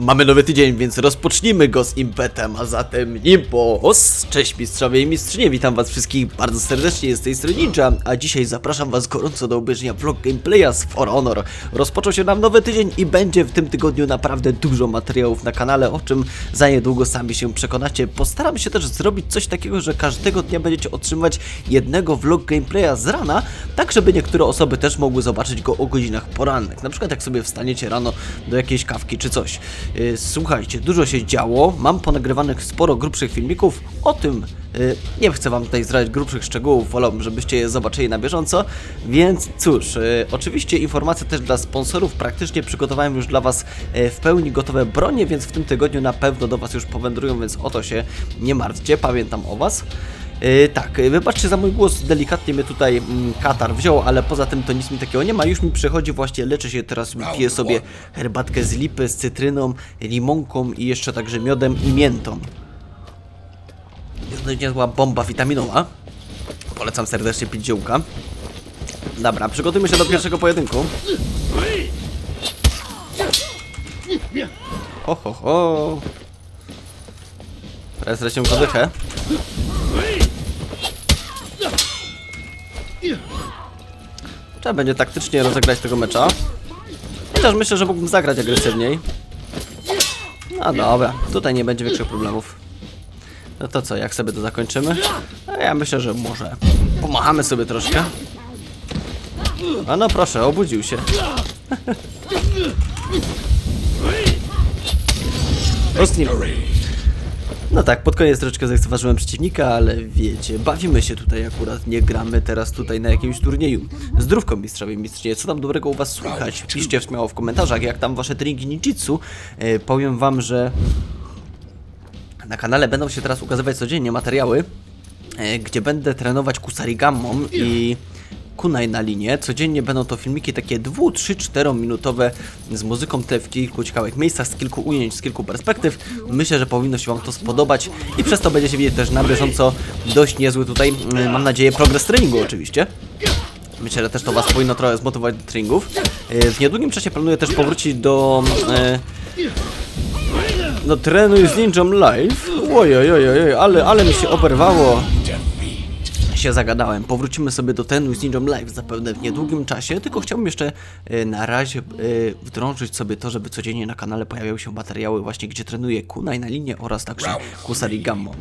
Mamy nowy tydzień, więc rozpocznijmy go z impetem, a zatem Nimbos! Cześć mistrzowie i mistrzynie, witam was wszystkich bardzo serdecznie, z tej strony Ninja, a dzisiaj zapraszam was gorąco do obejrzenia vlog gameplaya z For Honor. Rozpoczął się nam nowy tydzień i będzie w tym tygodniu naprawdę dużo materiałów na kanale, o czym za niedługo sami się przekonacie. Postaram się też zrobić coś takiego, że każdego dnia będziecie otrzymywać jednego vlog gameplaya z rana, tak żeby niektóre osoby też mogły zobaczyć go o godzinach porannych. Na przykład jak sobie wstaniecie rano do jakiejś kawki czy coś. Yy, Słuchajcie, dużo się działo, mam ponagrywanych sporo grubszych filmików, o tym yy, nie chcę wam tutaj zdradzić grubszych szczegółów, wolałbym, żebyście je zobaczyli na bieżąco, więc cóż, yy, oczywiście informacje też dla sponsorów, praktycznie przygotowałem już dla was w pełni gotowe bronie, więc w tym tygodniu na pewno do was już powędrują, więc o to się nie martwcie, pamiętam o was. Yy, tak, yy, wybaczcie za mój głos, delikatnie mnie tutaj mm, katar wziął, ale poza tym to nic mi takiego nie ma. Już mi przychodzi właśnie, leczę się teraz, piję sobie herbatkę z lipy, z cytryną, limonką i jeszcze także miodem i miętą. Jest to niezła bomba witaminowa. Polecam serdecznie pić ziółka. Dobra, przygotujmy się do pierwszego pojedynku. Ho, ho, ho. Teraz kodychę. Trzeba będzie taktycznie rozegrać tego mecza. Chociaż myślę, że mógłbym zagrać agresywniej. No dobra, tutaj nie będzie większych problemów. No to co, jak sobie to zakończymy? No ja myślę, że może pomachamy sobie troszkę. A no proszę, obudził się. Ostnim. No tak, pod koniec troszeczkę zlekceważyłem przeciwnika, ale wiecie, bawimy się tutaj akurat, nie gramy teraz tutaj na jakimś turnieju. Zdrówko mistrzowie mistrzynie, co tam dobrego u was słychać? Piszcie śmiało w komentarzach, jak tam wasze treningi ninjitsu. E, powiem wam, że na kanale będą się teraz ukazywać codziennie materiały, e, gdzie będę trenować kusarigammą i kunai na linie. Codziennie będą to filmiki takie 2, 3, 4 minutowe z muzyką tle w kilku ciekawych miejscach, z kilku ujęć, z kilku perspektyw. Myślę, że powinno się Wam to spodobać i przez to będziecie widzieć też na bieżąco dość niezły tutaj, mm, mam nadzieję, progres treningu oczywiście. Myślę, że też to Was powinno trochę zmotywować do treningów. E, W niedługim czasie planuję też powrócić do... E, no trenuj z Ninją Live. Ojej, ale, ale mi się oberwało. Się zagadałem. Powrócimy sobie do trenuj z Ninją Live zapewne w niedługim czasie, tylko chciałbym jeszcze e, na razie e, wdrążyć sobie to, żeby codziennie na kanale pojawiały się materiały właśnie, gdzie trenuję kunai na linie oraz także kusarigammo.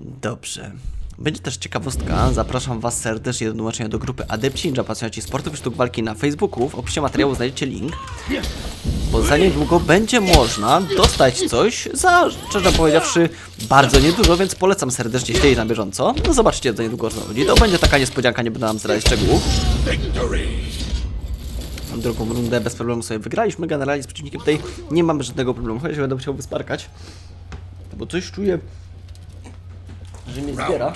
Dobrze. Będzie też ciekawostka. Zapraszam Was serdecznie do dołączenia do grupy Adepci Ninja Pasjonaci Sportów i Sztuk Walki na Facebooku. W opisie materiału znajdziecie link. Bo za niedługo będzie można dostać coś za, szczerze powiedziawszy, bardzo niedużo, więc polecam serdecznie śledzić na bieżąco. No zobaczcie za niedługo co chodzi. To będzie taka niespodzianka, nie będę nam zdradzać szczegółów. Drugą rundę bez problemu sobie wygraliśmy. Generalnie z przeciwnikiem tutaj nie mamy żadnego problemu, chociaż będę musiał wysparkać. Bo coś czuję, że mnie zbiera.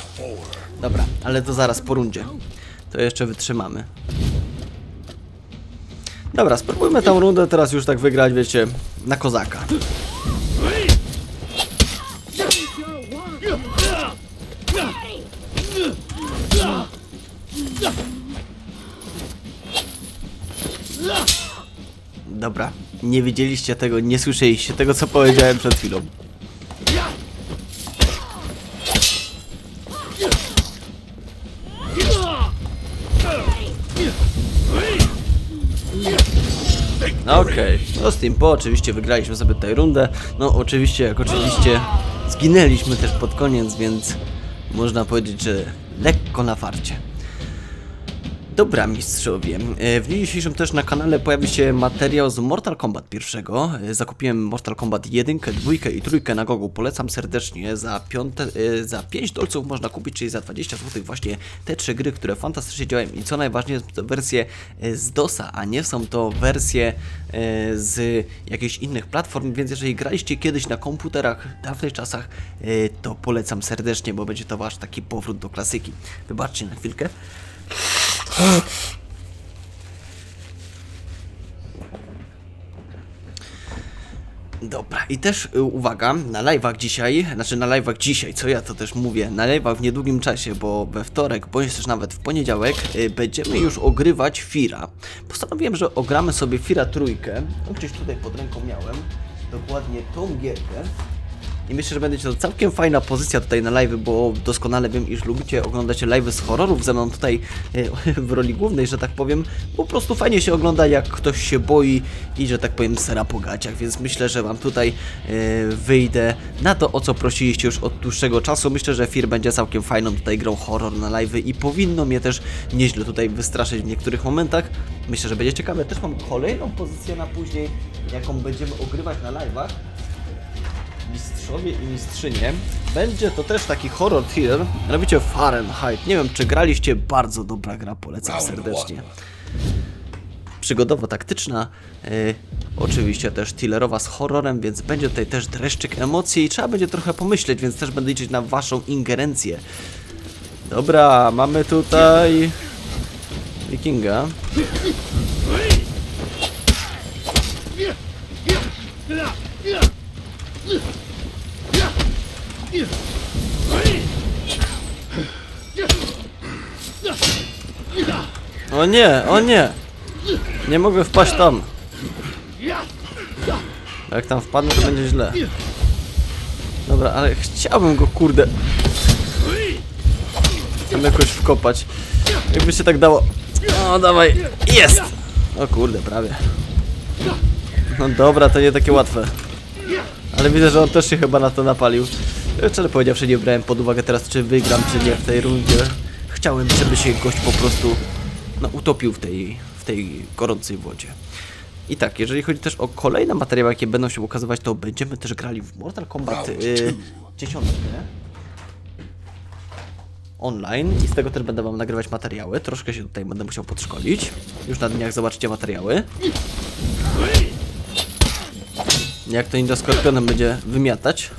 Dobra, ale to zaraz po rundzie. To jeszcze wytrzymamy. Dobra, spróbujmy tę rundę teraz już tak wygrać, wiecie, na kozaka. Dobra, nie widzieliście tego, nie słyszeliście tego, co powiedziałem przed chwilą. Okej, no z Timpo oczywiście wygraliśmy sobie tutaj rundę. No oczywiście, jak oczywiście zginęliśmy też pod koniec, więc można powiedzieć, że lekko na farcie. Dobra, mistrzowie. E, W dniu dzisiejszym też na kanale pojawi się materiał z Mortal Kombat pierwszego. E, Zakupiłem Mortal Kombat 1, 2 i 3 na Gogu. Polecam serdecznie. Za, piąte, e, za 5 dolców można kupić, czyli za 20 zł właśnie te trzy gry, które fantastycznie działają i co najważniejsze to wersje z DOSa, a nie są to wersje z jakichś innych platform, więc jeżeli graliście kiedyś na komputerach w dawnych czasach, to polecam serdecznie, bo będzie to wasz taki powrót do klasyki. Wybaczcie na chwilkę. Dobra, i też y, uwaga, na live'ach dzisiaj, znaczy na live'ach dzisiaj, co ja to też mówię, na live'ach w niedługim czasie, bo we wtorek, bądź też nawet w poniedziałek, y, będziemy już ogrywać Fira. Postanowiłem, że ogramy sobie Fira trójkę, gdzieś tutaj pod ręką miałem. dokładnie tą gierkę. I myślę, że będzie to całkiem fajna pozycja tutaj na live, bo doskonale wiem, iż lubicie oglądać live z horrorów ze mną tutaj e, w roli głównej, że tak powiem. Po prostu fajnie się ogląda, jak ktoś się boi i, że tak powiem, sera po gaciach, więc myślę, że Wam tutaj e, wyjdę na to, o co prosiliście już od dłuższego czasu. Myślę, że Fear będzie całkiem fajną tutaj grą horror na live i powinno mnie też nieźle tutaj wystraszyć w niektórych momentach. Myślę, że będzie ciekawe. Też mam kolejną pozycję na później, jaką będziemy ogrywać na live'ach mistrzowie i mistrzynie. Będzie to też taki horror thriller. Robicie Fahrenheit. Nie wiem, czy graliście. Bardzo dobra gra, polecam serdecznie. Przygodowo-taktyczna. e, oczywiście też thrillerowa z horrorem, więc będzie tutaj też dreszczyk emocji i trzeba będzie trochę pomyśleć, więc też będę liczyć na waszą ingerencję. Dobra, mamy tutaj... Wikinga. O nie, o nie! Nie mogę wpaść tam. Jak tam wpadnę, to będzie źle. Dobra, ale chciałbym go, kurde, tam jakoś wkopać. Jakby się tak dało. O, dawaj, jest! O kurde, prawie. No dobra, to nie takie łatwe. Ale widzę, że on też się chyba na to napalił. Szczerze powiedziawszy, nie brałem pod uwagę teraz, czy wygram, czy nie w tej rundzie. Chciałem, żeby się gość po prostu no, utopił w tej, w tej gorącej wodzie. I tak, jeżeli chodzi też o kolejne materiały, jakie będą się ukazywać, to będziemy też grali w Mortal Kombat y, 10 online i z tego też będę wam nagrywać materiały. Troszkę się tutaj będę musiał podszkolić. Już na dniach zobaczycie materiały. Jak to Ninja Scorpionem będzie wymiatać.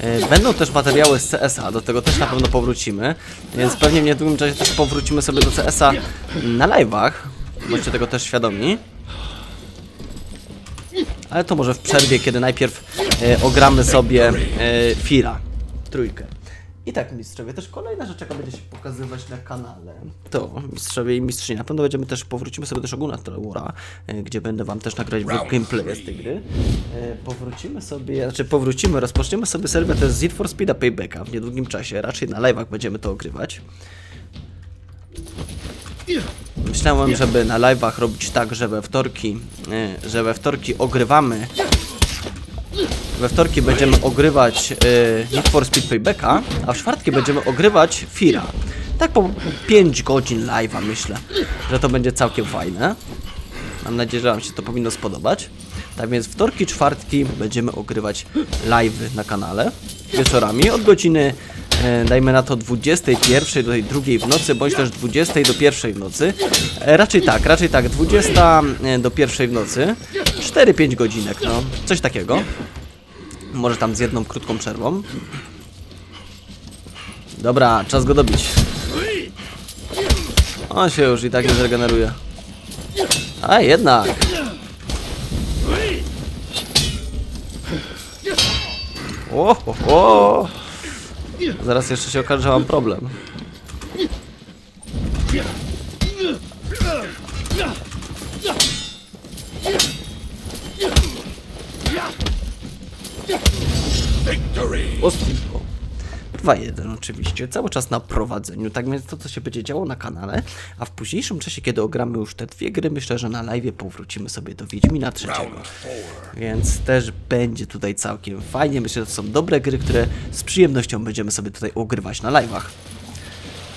E, Będą też materiały z CS-a, do tego też na pewno powrócimy, więc pewnie w niedługim czasie też powrócimy sobie do CS-a na live'ach. Bądźcie tego też świadomi. Ale to może w przerwie, kiedy najpierw e, ogramy sobie e, Fira, trójkę. I tak, mistrzowie, też kolejna rzecz, jaka będzie się pokazywać na kanale, to mistrzowie i mistrzyni. Na pewno będziemy też, powrócimy sobie też ogólna Trevora, gdzie będę wam też nagrać gameplay z tej gry. E, Powrócimy sobie, znaczy powrócimy, rozpoczniemy sobie serwer też z Need for Speeda Paybacka w niedługim czasie, raczej na live'ach będziemy to ogrywać. Myślałem, żeby na live'ach robić tak, że we wtorki, e, że we wtorki ogrywamy we wtorki będziemy ogrywać y, Need for Speed Paybacka, a w czwartki będziemy ogrywać Fira. Tak po 5 godzin live'a myślę, że to będzie całkiem fajne. Mam nadzieję, że Wam się to powinno spodobać. Tak więc wtorki, czwartki będziemy ogrywać live'y na kanale wieczorami od godziny e, dajmy na to 21 do tej drugiej w nocy, bądź też 20 do pierwszej w nocy. E, raczej tak, raczej tak, 20 do pierwszej w nocy. 4-5 godzinek, no, coś takiego. Może tam z jedną krótką przerwą. Dobra, czas go dobić. On się już i tak nie zregeneruje. A jednak. O, o, o. Zaraz jeszcze się okaże, że mam problem. 2-1 oczywiście, cały czas na prowadzeniu, tak więc to co się będzie działo na kanale, a w późniejszym czasie, kiedy ogramy już te dwie gry, myślę, że na live powrócimy sobie do Wiedźmina trzeciego. Więc też będzie tutaj całkiem fajnie, myślę, że to są dobre gry, które z przyjemnością będziemy sobie tutaj ogrywać na live'ach.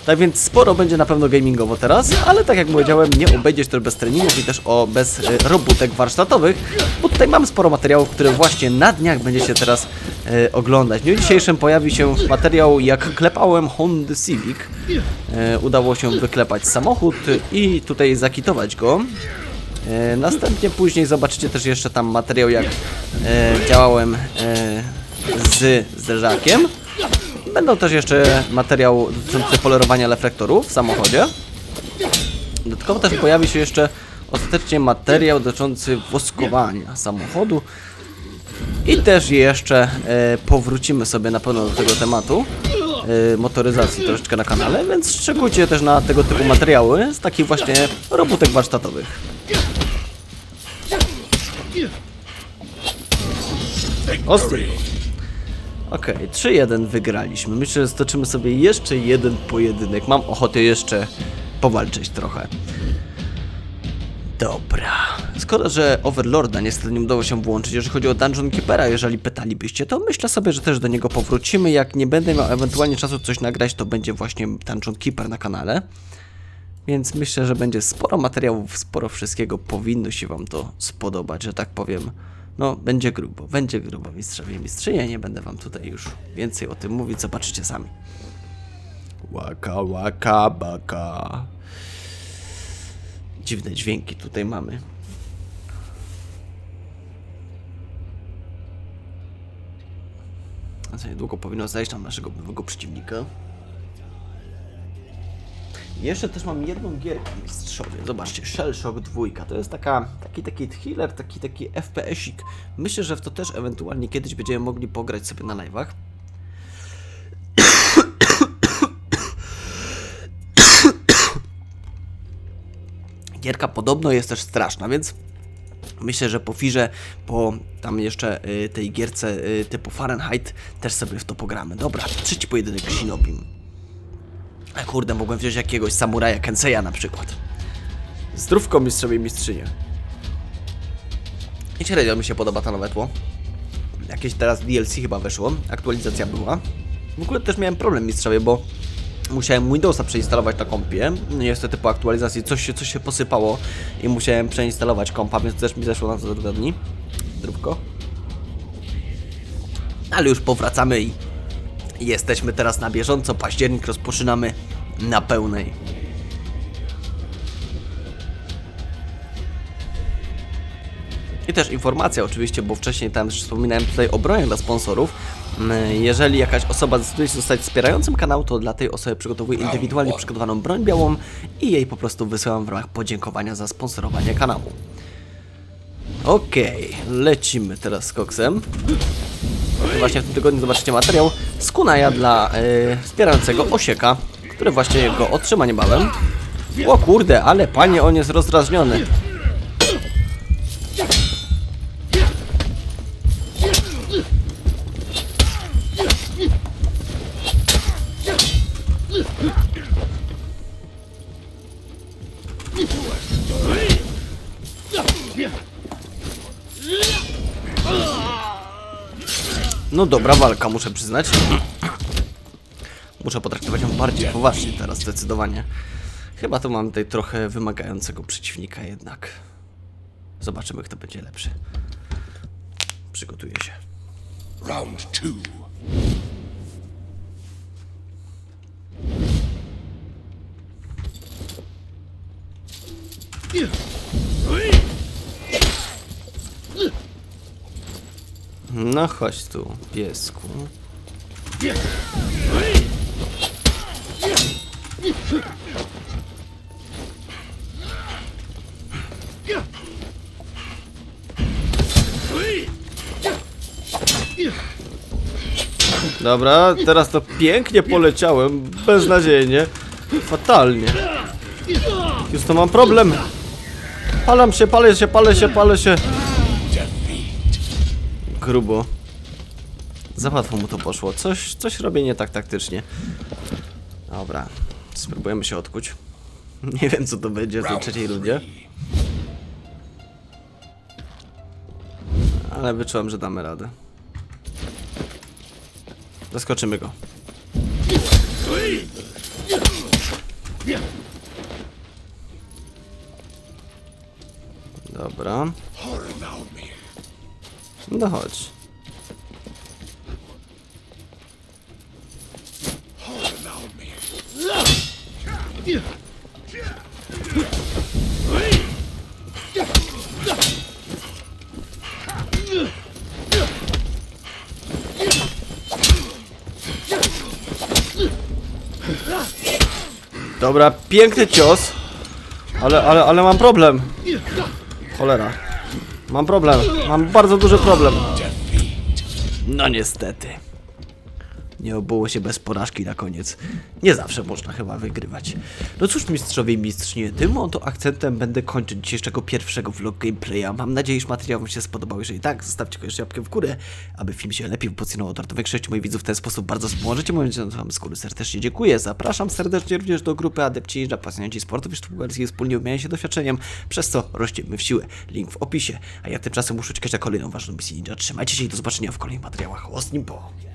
Tak więc sporo będzie na pewno gamingowo teraz, ale tak jak powiedziałem, nie obejdziesz to bez treningów i też o, bez e, robótek warsztatowych, bo tutaj mam sporo materiałów, które właśnie na dniach będziecie teraz e, oglądać. W dniu dzisiejszym pojawi się materiał, jak klepałem Honda Civic. E, udało się wyklepać samochód i tutaj zakitować go. E, następnie później zobaczycie też jeszcze tam materiał, jak działałem z zderzakiem. Będą też jeszcze materiał dotyczący polerowania reflektorów w samochodzie. Dodatkowo też pojawi się jeszcze ostatecznie materiał dotyczący woskowania samochodu. I też jeszcze e, powrócimy sobie na pewno do tego tematu e, motoryzacji troszeczkę na kanale, więc szczególnie też na tego typu materiały z takich właśnie robótek warsztatowych. Ostry. Okej, 3-1 wygraliśmy. Myślę, że stoczymy sobie jeszcze jeden pojedynek. Mam ochotę jeszcze powalczyć trochę. Dobra. Skoro, że Overlorda niestety nie udało się włączyć, jeżeli chodzi o Dungeon Keepera, jeżeli pytalibyście, to myślę sobie, że też do niego powrócimy. Jak nie będę miał ewentualnie czasu coś nagrać, to będzie właśnie Dungeon Keeper na kanale. Więc myślę, że będzie sporo materiałów, sporo wszystkiego. Powinno się Wam to spodobać, że tak powiem. No, będzie grubo, będzie grubo, mistrzowie i mistrzynie. Nie będę Wam tutaj już więcej o tym mówić, zobaczycie sami. Łaka, łaka, baka. Dziwne dźwięki tutaj mamy. A co niedługo powinno zajść tam naszego nowego przeciwnika. Jeszcze też mam jedną gierkę mistrzowie. Zobaczcie, Shell Shock 2. To jest taka, taki taki thriller, taki taki FPS-ik. Myślę, że w to też ewentualnie kiedyś będziemy mogli pograć sobie na live'ach. Gierka podobno jest też straszna, więc myślę, że po Firze, po tam jeszcze y, tej gierce y, typu Fahrenheit też sobie w to pogramy. Dobra, trzeci pojedynek Shinobim. A kurde, mogłem wziąć jakiegoś samuraja Kenseya na przykład. Zdrówko mistrzowie i mistrzynie. I średnio mi się podoba ta nowe tło. Jakieś teraz DLC chyba weszło, aktualizacja była. W ogóle też miałem problem mistrzowie, bo musiałem Windowsa przeinstalować na kompie. Niestety po aktualizacji coś się, coś się posypało i musiałem przeinstalować kompa, więc też mi zeszło na to dwa dni. Zdrówko. Ale już powracamy i Jesteśmy teraz na bieżąco, październik rozpoczynamy na pełnej. I też informacja oczywiście, bo wcześniej tam już wspominałem tutaj o broniach dla sponsorów. Mm, Jeżeli jakaś osoba zdecyduje się zostać wspierającym kanał, to dla tej osoby przygotowuję indywidualnie przygotowaną broń białą i jej po prostu wysyłam w ramach podziękowania za sponsorowanie kanału. Okej, lecimy teraz z koksem. Właśnie w tym tygodniu zobaczycie materiał z Kunaja dla wspierającego Osieka, który właśnie go otrzyma niebawem. O kurde, ale panie, on jest rozdrażniony. No dobra walka, muszę przyznać. Muszę potraktować ją bardziej poważnie teraz, zdecydowanie. Chyba tu mam tutaj trochę wymagającego przeciwnika jednak. Zobaczymy, kto będzie lepszy. Przygotuję się. Round two. No chodź tu, piesku. Dobra, teraz to pięknie poleciałem, beznadziejnie, fatalnie. Już to mam problem. Palam się, palę się, palę się, palę się. Grubo. Za łatwo mu to poszło. Coś, coś robię nie tak taktycznie. Dobra, spróbujemy się odkuć. Nie wiem co to będzie w tej trzeciej rundzie. Ale wyczułem, że damy radę. Zaskoczymy go. Dobra. No chodź. Dobra, piękny cios. Ale, ale, ale mam problem. Cholera. Mam problem. Mam bardzo duży problem. No niestety. Nie obyło się bez porażki na koniec. Nie zawsze można chyba wygrywać. No cóż, mistrzowie i mistrzynie, tym oto akcentem będę kończyć dzisiejszego pierwszego vlog gameplaya. Mam nadzieję, że materiał Wam się spodobał. Jeżeli tak, zostawcie koniecznie łapkę w górę, aby film się lepiej wypozycjonował do większości moich widzów w ten sposób bardzo pomożecie. Mówiąc Wam z góry serdecznie dziękuję. Zapraszam serdecznie również do grupy Adepci Ninja, pasjonaci sportów i sztuk wspólnie umiałem się doświadczeniem, przez co rośniemy w siłę. Link w opisie. A ja tymczasem muszę czekać na kolejną ważną misję ninja. Trzymajcie się i do zobaczenia w kolejnych materiałach. Łosnim po!